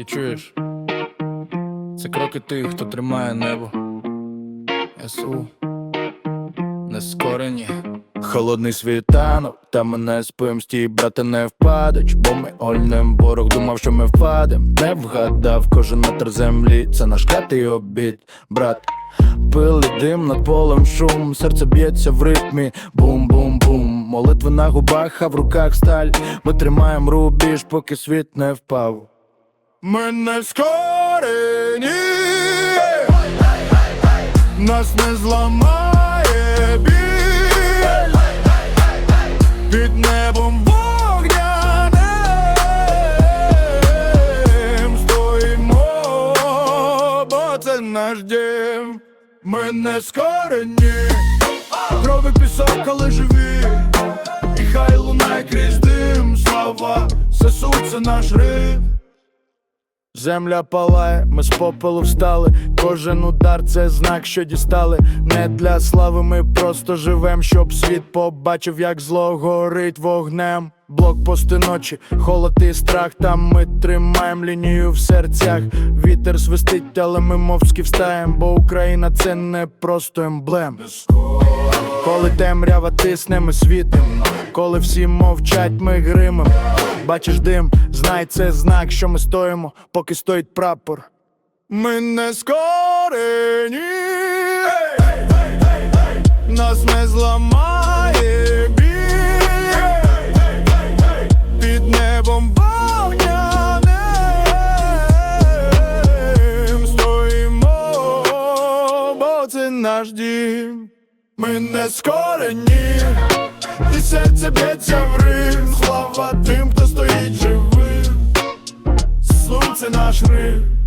Ти чуєш? Це кроки тих, хто тримає небо. СУ нескорені. Холодний світанок, та мене спим стій, брате, не впадеш, бо ми ольнем ворог думав, що ми впадем. Не вгадав, кожен метр землі, це наш клятий обід, брат. Пили дим над полем шум, серце б'ється в ритмі, бум-бум-бум. Молитви на губах, а в руках сталь. Ми тримаємо рубіж, поки світ не впав. Ми не скорені, нас не зламає біль під небом вогняним стоїмо, бо це наш дім. Ми не скорені, крови пісок, але живі, і хай лунає крізь дим, слава, це наш рив. Земля палає, ми з попелу встали. Кожен удар це знак, що дістали. Не для слави, ми просто живем, щоб світ побачив, як зло горить вогнем. Блокпости ночі, холод і страх, там ми тримаємо лінію в серцях. Вітер свистить, але ми мовськи встаєм, бо Україна це не просто емблем. Коли темрява тисне, ми світим, коли всі мовчать, ми гримим. Бачиш дим, знай це знак, що ми стоїмо, поки стоїть прапор. Ми не скорені, нас не зламає біль під небом вогняним стоїмо, бо це наш дім. Ми не скорені, і серце б'ється в рим Слава тим, хто стоїть живим. Сонце наш рив.